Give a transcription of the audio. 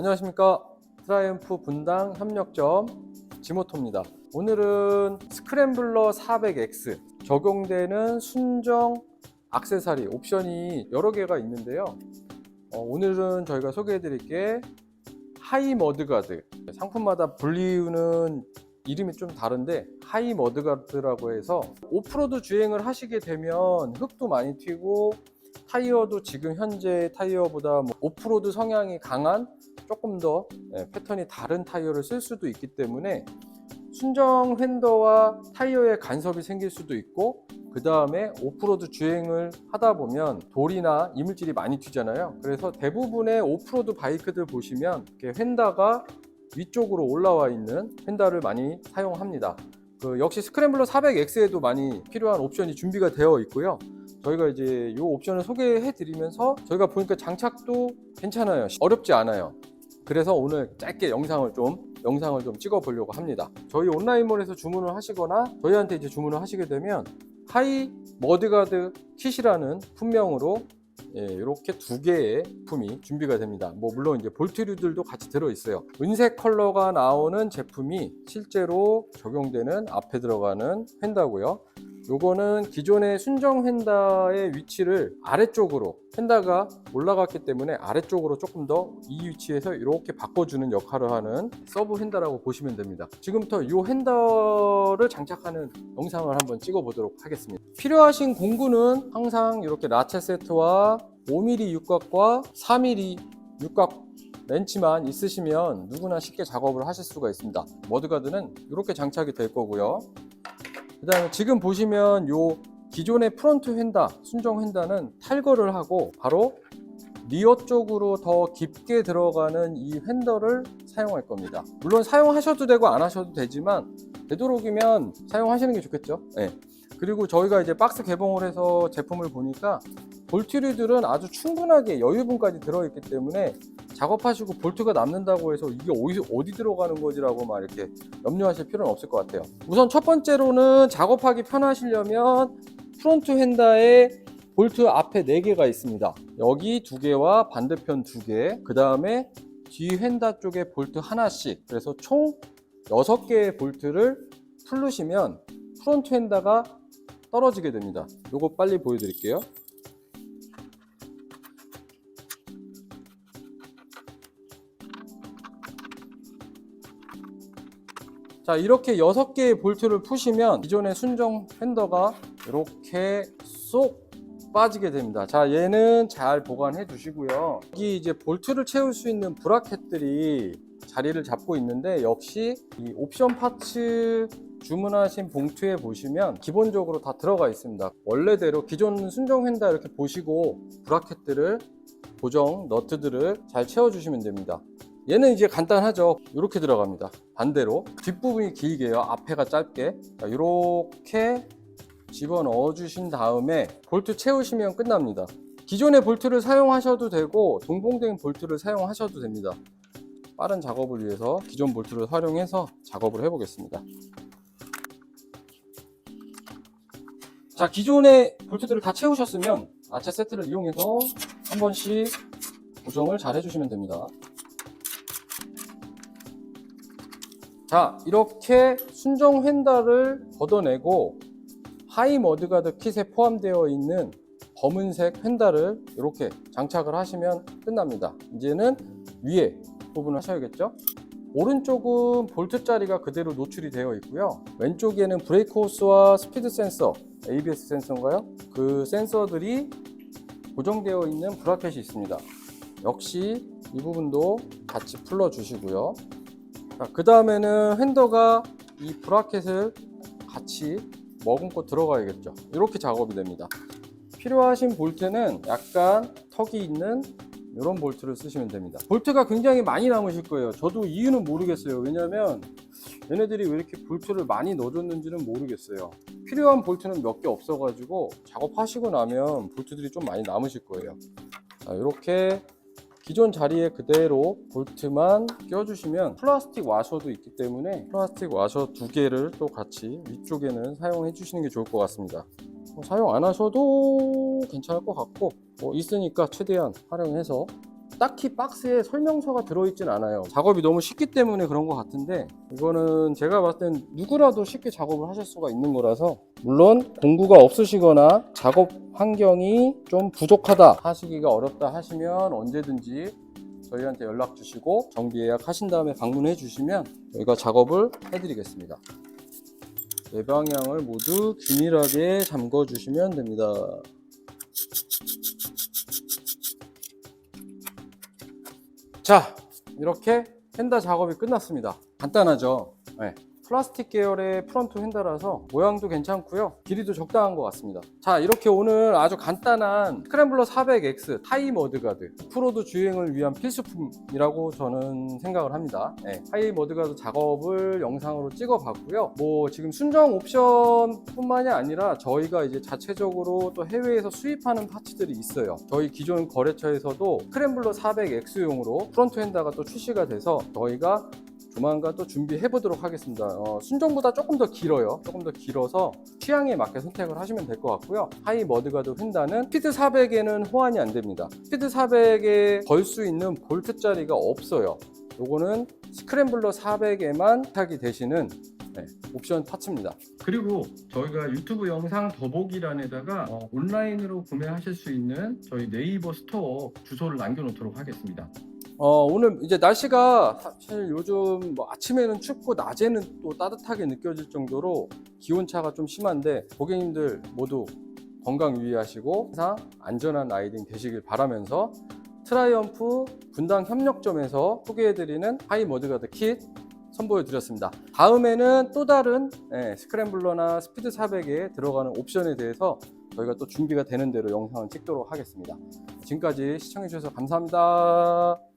안녕하십니까. 트라이언프 분당 협력점 지모토입니다. 오늘은 스크램블러 400X 적용되는 순정 악세사리 옵션이 여러 개가 있는데요. 어, 오늘은 저희가 소개해 드릴 게 하이 머드가드. 상품마다 불리우는 이름이 좀 다른데 하이 머드가드라고 해서 오프로드 주행을 하시게 되면 흙도 많이 튀고 타이어도 지금 현재 타이어보다 뭐 오프로드 성향이 강한 조금 더 예, 패턴이 다른 타이어를 쓸 수도 있기 때문에 순정 휀더와 타이어에 간섭이 생길 수도 있고 그 다음에 오프로드 주행을 하다 보면 돌이나 이물질이 많이 튀잖아요. 그래서 대부분의 오프로드 바이크들 보시면 이렇게 휀다가 위쪽으로 올라와 있는 휀다를 많이 사용합니다. 그 역시 스크램블러 400X에도 많이 필요한 옵션이 준비가 되어 있고요. 저희가 이제 이 옵션을 소개해 드리면서 저희가 보니까 장착도 괜찮아요. 어렵지 않아요. 그래서 오늘 짧게 영상을 좀 영상을 좀 찍어 보려고 합니다. 저희 온라인몰에서 주문을 하시거나 저희한테 이제 주문을 하시게 되면 하이 머드가드 킷이라는 품명으로 예, 이렇게 두 개의 품이 준비가 됩니다. 뭐 물론 이제 볼트류들도 같이 들어 있어요. 은색 컬러가 나오는 제품이 실제로 적용되는 앞에 들어가는 휀다고요. 요거는 기존의 순정 휀다의 위치를 아래쪽으로 휀다가 올라갔기 때문에 아래쪽으로 조금 더 이 위치에서 이렇게 바꿔주는 역할을 하는 서브 휀다라고 보시면 됩니다. 지금부터 이 핸더를 장착하는 영상을 한번 찍어 보도록 하겠습니다. 필요하신 공구는 항상 이렇게 라체 세트와 5mm 육각과 4mm 육각 렌치만 있으시면 누구나 쉽게 작업을 하실 수가 있습니다. 머드가드는 이렇게 장착이 될 거고요. 그 다음에 지금 보시면 요 기존의 프론트 휀다, 순정 휀다는 탈거를 하고 바로 리어 쪽으로 더 깊게 들어가는 이 휀더를 사용할 겁니다. 물론 사용하셔도 되고 안 하셔도 되지만 되도록이면 사용하시는 게 좋겠죠. 네. 그리고 저희가 이제 박스 개봉을 해서 제품을 보니까 볼트류들은 아주 충분하게 여유분까지 들어있기 때문에 작업하시고 볼트가 남는다고 해서 이게 어디, 어디 들어가는 거지라고 막 이렇게 염려하실 필요는 없을 것 같아요. 우선 첫 번째로는 작업하기 편하시려면 프론트 휀다에 볼트 앞에 4개가 있습니다. 여기 2개와 반대편 2개, 그 다음에 뒤 휀다 쪽에 볼트 하나씩, 그래서 총 6개의 볼트를 풀르시면 프론트 휀다가 떨어지게 됩니다. 요거 빨리 보여드릴게요. 자 이렇게 6개의 볼트를 푸시면 기존의 순정 팬더가 이렇게 쏙 빠지게 됩니다. 자 얘는 잘 보관해 두시고요. 여기 이제 볼트를 채울 수 있는 브라켓들이 자리를 잡고 있는데 역시 이 옵션 파츠 주문하신 봉투에 보시면 기본적으로 다 들어가 있습니다. 원래대로 기존 순정 휀다 이렇게 보시고 브라켓들을 고정 너트들을 잘 채워 주시면 됩니다 얘는 이제 간단하죠. 이렇게 들어갑니다. 반대로 뒷부분이 길게요. 앞에가 짧게. 자, 이렇게 집어넣어 주신 다음에 볼트 채우시면 끝납니다. 기존의 볼트를 사용하셔도 되고 동봉된 볼트를 사용하셔도 됩니다. 빠른 작업을 위해서 기존 볼트를 활용해서 작업을 해 보겠습니다. 자 기존의 볼트들을 다 채우셨으면 아체 세트를 이용해서 한 번씩 고정을 잘 해주시면 됩니다 자 이렇게 순정 휀다를 걷어내고 하이 머드가드 킷에 포함되어 있는 검은색 휀다를 이렇게 장착을 하시면 끝납니다. 이제는 위에 부분을 하셔야겠죠? 오른쪽은 볼트 자리가 그대로 노출이 되어 있고요. 왼쪽에는 브레이크 호스와 스피드 센서 ABS 센서인가요? 그 센서들이 고정되어 있는 브라켓이 있습니다. 역시 이 부분도 같이 풀러 주시고요 그 다음에는 핸더가 이 브라켓을 같이 머금고 들어가야겠죠. 이렇게 작업이 됩니다. 필요하신 볼트는 약간 턱이 있는 이런 볼트를 쓰시면 됩니다. 볼트가 굉장히 많이 남으실 거예요. 저도 이유는 모르겠어요. 왜냐면 얘네들이 왜 이렇게 볼트를 많이 넣어줬는지는 모르겠어요. 필요한 볼트는 몇 개 없어 가지고 작업하시고 나면 볼트들이 좀 많이 남으실 거예요. 자, 이렇게 기존 자리에 그대로 볼트만 껴주시면 플라스틱 와셔도 있기 때문에 플라스틱 와셔 두 개를 또 같이 위쪽에는 사용해 주시는 게 좋을 것 같습니다. 뭐 사용 안 하셔도 괜찮을 것 같고 뭐 있으니까 최대한 활용해서 딱히 박스에 설명서가 들어있진 않아요. 작업이 너무 쉽기 때문에 그런 것 같은데 이거는 제가 봤을 땐 누구라도 쉽게 작업을 하실 수가 있는 거라서 물론 공구가 없으시거나 작업 환경이 좀 부족하다 하시기가 어렵다 하시면 언제든지 저희한테 연락 주시고 정비 예약 하신 다음에 방문해 주시면 저희가 작업을 해드리겠습니다. 내방향을 모두 균일하게 잠궈 주시면 됩니다. 자, 이렇게 휀다 작업이 끝났습니다. 간단하죠? 네. 플라스틱 계열의 프론트 휀다라서 모양도 괜찮고요. 길이도 적당한 것 같습니다. 자, 이렇게 오늘 아주 간단한 스크램블러 400X 타이 머드가드 프로드 주행을 위한 필수품이라고 저는 생각을 합니다. 네, 타이 머드가드 작업을 영상으로 찍어봤고요. 뭐 지금 순정 옵션뿐만이 아니라 저희가 이제 자체적으로 또 해외에서 수입하는 파츠들이 있어요. 저희 기존 거래처에서도 스크램블러 400X용으로 프론트 핸다가 또 출시가 돼서 저희가 조만간 또 준비해 보도록 하겠습니다. 어, 순정보다 조금 더 길어요. 조금 더 길어서 취향에 맞게 선택을 하시면 될 것 같고요. 하이 머드가드 휀다는 스피드 400에는 호환이 안 됩니다. 스피드 400에 걸 수 있는 볼트 자리가 없어요. 요거는 스크램블러 400에만 타기 되시는 네, 옵션 파츠입니다. 그리고 저희가 유튜브 영상 더보기란에다가 어, 온라인으로 구매하실 수 있는 저희 네이버 스토어 주소를 남겨놓도록 하겠습니다. 어, 오늘 이제 날씨가 사실 요즘 뭐 아침에는 춥고 낮에는 또 따뜻하게 느껴질 정도로 기온차가 좀 심한데 고객님들 모두 건강 유의하시고 항상 안전한 라이딩 되시길 바라면서 트라이언프 분당 협력점에서 소개해드리는 하이 머드가드 킷 선보여 드렸습니다. 다음에는 또 다른 예, 스크램블러나 스피드 400에 들어가는 옵션에 대해서 저희가 또 준비가 되는 대로 영상을 찍도록 하겠습니다. 지금까지 시청해 주셔서 감사합니다.